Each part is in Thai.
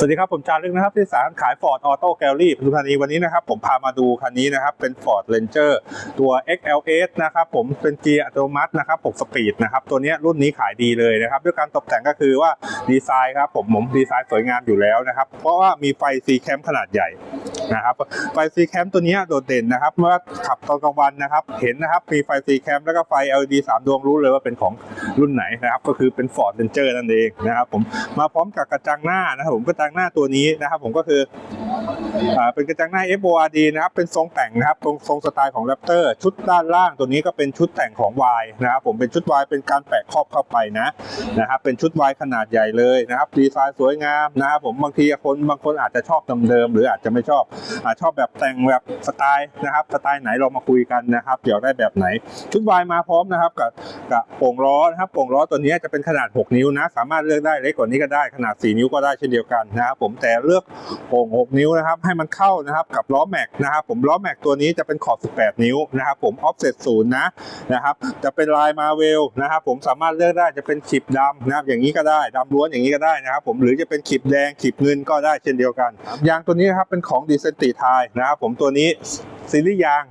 สวัสดีครับ ผมจารึกนะครับ ที่สารขาย Ford Auto Gallery ปทุมธานีวันนี้นะครับ ผมพามาดูคันนี้นะครับ เป็น Ford Ranger ตัว XLS นะครับ ผมเป็นเกียร์อัตโนมัตินะครับ6สปีดนะครับ ตัวนี้รุ่นนี้ขายดีเลยนะครับ ด้วยการตกแต่งก็คือว่าดีไซน์ครับผมผมดีไซน์สวยงามอยู่แล้วนะครับ เพราะว่ามีไฟ C cam ขนาดใหญ่นะครับไฟ C cam ตัวนี้โดดเด่นนะครับ เมื่อขับตอนกลางวันนะครับ เห็นนะครับมีไฟ C cam แล้วก็ไฟ LED 3 ดวงรู้เลยว่าเป็นของรุ่นไหนนะครับ ก็คือเป็น Ford Ranger นั่นเองนะครับ ผมมาพร้อมกับกระจังหน้านะครับผมกระจังางหน้าตัวนี้นะครับผมก็คือ อ่าเป็นกระจังหน้า FORD นะครับ เป็นทรงแต่งนะครับตรงทรงสไตล์ของ Raptor ชุดด้านล่างตัวนี้ก็เป็นชุดแต่งของ Y นะครับ ผมเป็นชุด Y เป็นการแปะครอบเข้าไปนะนะครับ เป็นชุด Y ขนาดใหญ่เลยนะครับ ดีไซน์สวยงามนะครับผมบางทีคนบางคนอาจจะชอบเดิมๆหรืออาจจะไม่ชอบอาจชอบแบบแต่งแบบสไตล์นะครับ สไตล์ไหนเรามาคุยกันนะครับ เดี๋ยวได้แบบไหน ชุด Y มาพร้อมนะครับกับกับโป่งล้อนะครับโป่งล้อตัวนี้จะเป็นขนาด 6 นิ้วนะ สามารถเลือกได้เล็กกว่านี้ก็ได้ขนาด 4 นิ้วก็ได้เช่นเดียวกันนะครับผมแต่เลือกโป่ง 6 นิ้วนะครับให้มันเข้านะครับกับล้อแม็กนะครับผมล้อแม็กตัวนี้จะเป็นขอบ 18 นิ้วนะครับผมออฟเซตศูนย์นะนะครับจะเป็นลายมาเวลนะครับผมสามารถเลือกได้จะเป็นขีบดำนะครับอย่างนี้ก็ได้ดำล้วนอย่างนี้ก็ได้นะครับผมหรือจะเป็นขีบแดงขีบเงินก็ได้เช่นเดียวกัน ยางตัวนี้นะครับเป็นของดีเซนติไทยนะครับผมตัวนี้ซีรีส์ยาง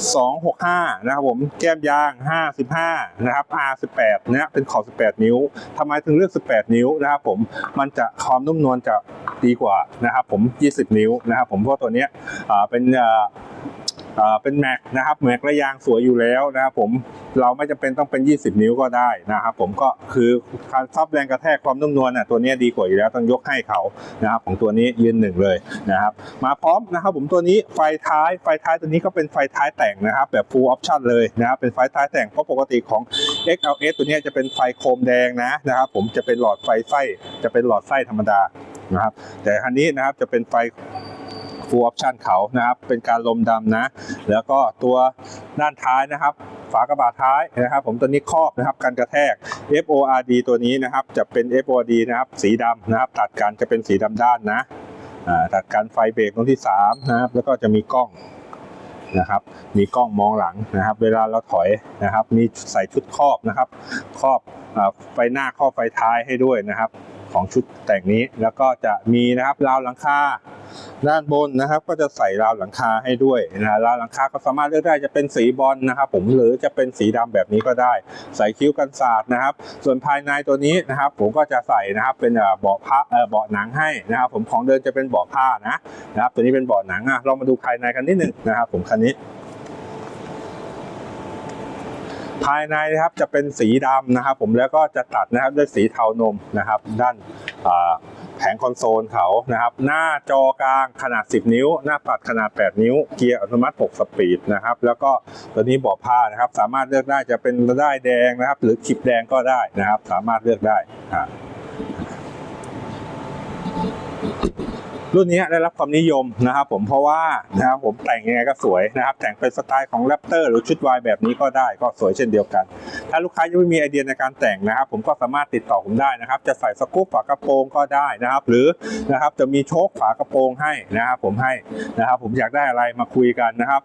265 นะครับผมแก้มยาง 55 นะครับ R18 นะเป็นขอบ 18 นิ้วทำไมถึงเลือก 18 นิ้วนะครับผมมันจะความนุ่มนวลจะดีกว่านะครับผม 20 นิ้วนะครับผมเพราะตัวเนี้ยเป็น เป็นแม็กนะครับแม็กและยางสวยอยู่แล้วนะครับผมเราไม่จำเป็นต้องเป็น 20 นิ้วก็ได้นะครับผมก็คือการซับแรงกระแทกความนุ่มนวลน่ะตัวนี้ดีกว่าอยู่แล้วต้องยกให้เขานะครับของตัวนี้ยืนหนึ่งเลยนะครับมาพร้อมนะครับผมตัวนี้ไฟท้ายไฟท้ายตัวนี้ก็เป็นไฟท้ายแต่งนะครับแบบ full option เลยนะครับเป็นไฟท้ายแต่งเพราะปกติของ XLS ตัวนี้จะเป็นไฟโคมแดงนะนะครับผมจะเป็นหลอดไฟไส้จะเป็นหลอดไส้ธรรมดานะครับแต่คันนี้นะครับจะเป็นไฟ full option เขานะครับ เป็นการลมดำนะ แล้วก็ตัวด้านท้ายนะครับฝากระบะท้ายนะครับผมตัวนี้ครอบนะครับกันกระแทก FORD ตัวนี้นะครับจะเป็น FORD นะครับสีดำนะครับ ตัดกันจะเป็นสีดำด้านนะตัดกันไฟเบรกตรงที่3นะครับแล้วก็จะมีกล้องนะครับ มีกล้องมองหลังนะครับ เวลาเราถอยนะครับ มีใส่ชุดครอบนะครับ ครอบอไฟหน้าครอบไฟท้ายให้ด้วยนะครับ ของชุดแต่งนี้แล้วก็จะมีนะครับราวหลังคา ด้านบนนะครับก็จะใส่ราวหลังคาให้ด้วยนะราวหลังคาก็สามารถเลือกได้จะเป็นสีบอลนะครับ ผมหรือจะเป็นสีดำแบบนี้ก็ได้ ใส่คิ้วกันศาสตร์นะครับ ส่วนภายในตัวนี้นะครับ ผมก็จะใส่นะครับเป็นเบาะผ้าเบาะหนังให้นะครับ ผมของเดินจะเป็นเบาะผ้านะนะครับ ตัวนี้เป็นเบาะหนังอะเรามาดูภายในกันนิดนึงนะครับ ผมคันนี้ ภายในนะครับจะเป็นสีดำนะครับ ผมแล้วก็จะตัดนะครับด้วยสีเทานมนะครับ ด้านแผงคอนโซลเขานะครับ หน้าจอกลางขนาด 10 นิ้ว หน้าปัดขนาด 8 นิ้ว เกียร์อัตโนมัติ 6 สปีดนะครับ แล้วก็ตัวนี้เบาะผ้านะครับ สามารถเลือกได้จะเป็นได้แดงนะครับ หรือขีบแดงก็ได้นะครับ สามารถเลือกได้อ่า รุ่นนี้ได้รับความนิยมนะครับผมเพราะว่านะครับผมแต่งยังไงก็สวยนะครับ แต่งเป็นสไตล์ของแรปเตอร์หรือชุดวายแบบนี้ก็ได้ก็สวยเช่นเดียวกัน ถ้าลูกค้ายังไม่มีไอเดียในการแต่งนะครับ ผมก็สามารถติดต่อผมได้นะครับ จะใส่สกู๊ปฝากระโปรงก็ได้นะครับ หรือนะครับจะมีโชคฝากระโปรงให้นะครับ ผมให้นะครับ ผมอยากได้อะไรมาคุยกันนะครับ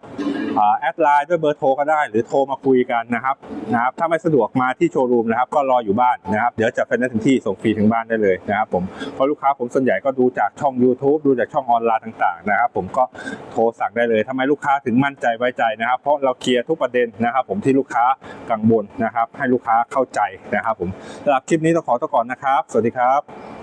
แอดไลน์ด้วยเบอร์โทรก็ได้ หรือโทรมาคุยกันนะครับนะครับ ถ้าไม่สะดวกมาที่โชว์รูมนะครับ ก็รออยู่บ้านนะครับ เดี๋ยวจะเป็นถึงที่ส่งฟรีถึงบ้านได้เลยนะครับผมเพราะลูกค้าผมส่วนใหญ่ก็ดูจากช่อง YouTube ดูจากช่องออนไลน์ต่างๆนะครับ ผมก็โทรสั่งได้เลยทำไมลูกค้าถึงมั่นใจไว้ใจนะครับ เพราะเราเคลียร์ทุกประเด็นนะครับ ผมที่ลูกค้ากังวลนะครับ ให้ลูกค้าเข้าใจนะครับ ผมสำหรับคลิปนี้ต้องขอตัวก่อนนะครับ สวัสดีครับ